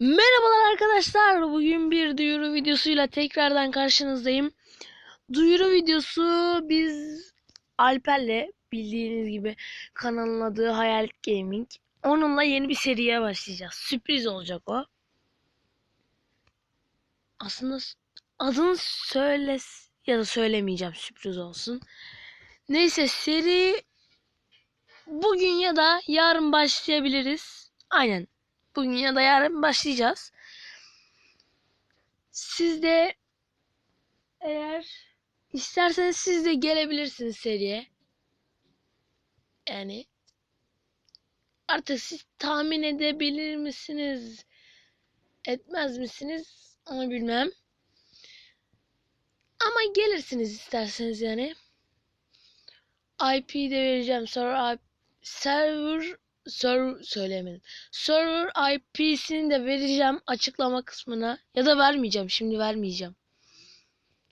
Merhabalar arkadaşlar. Bugün bir duyuru videosuyla tekrardan karşınızdayım. Duyuru videosu biz Alper'le bildiğiniz gibi kanalın adı Hayal Gaming. Onunla yeni bir seriye başlayacağız. Sürpriz olacak o. Aslında adını söyle ya da söylemeyeceğim sürpriz olsun. Neyse seri bugün ya da yarın başlayabiliriz. Aynen bugün ya da yarın başlayacağız. Siz de eğer isterseniz siz de gelebilirsiniz seriye. Yani artık siz tahmin edebilir misiniz? Etmez misiniz? Onu bilmem. Ama gelirsiniz isterseniz yani. IP de vereceğim. IP, server server söyleyemedim. Server IP'sini de vereceğim açıklama kısmına. Ya da vermeyeceğim. Şimdi vermeyeceğim.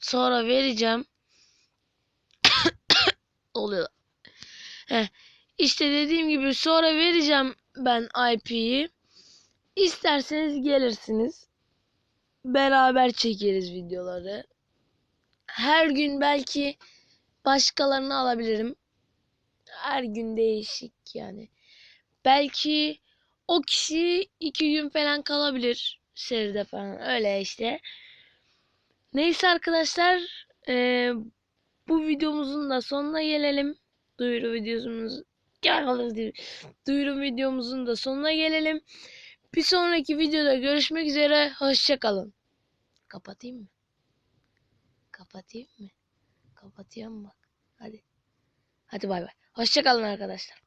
Sonra vereceğim. Oluyor. Heh. İşte dediğim gibi sonra vereceğim ben IP'yi. İsterseniz gelirsiniz. Beraber çekeriz videoları. Her gün belki başkalarını alabilirim. Her gün değişik yani. Belki o kişi iki gün falan kalabilir seride falan öyle işte. Neyse arkadaşlar eee, bu videomuzun da sonuna gelelim. Duyuru videomuz duyuru videomuzun da sonuna gelelim. Bir sonraki videoda görüşmek üzere. Hoşçakalın. Kapatayım mı? Kapatayım mı? Kapatıyorum bak. Hadi. Hadi bay bay. Hoşçakalın arkadaşlar.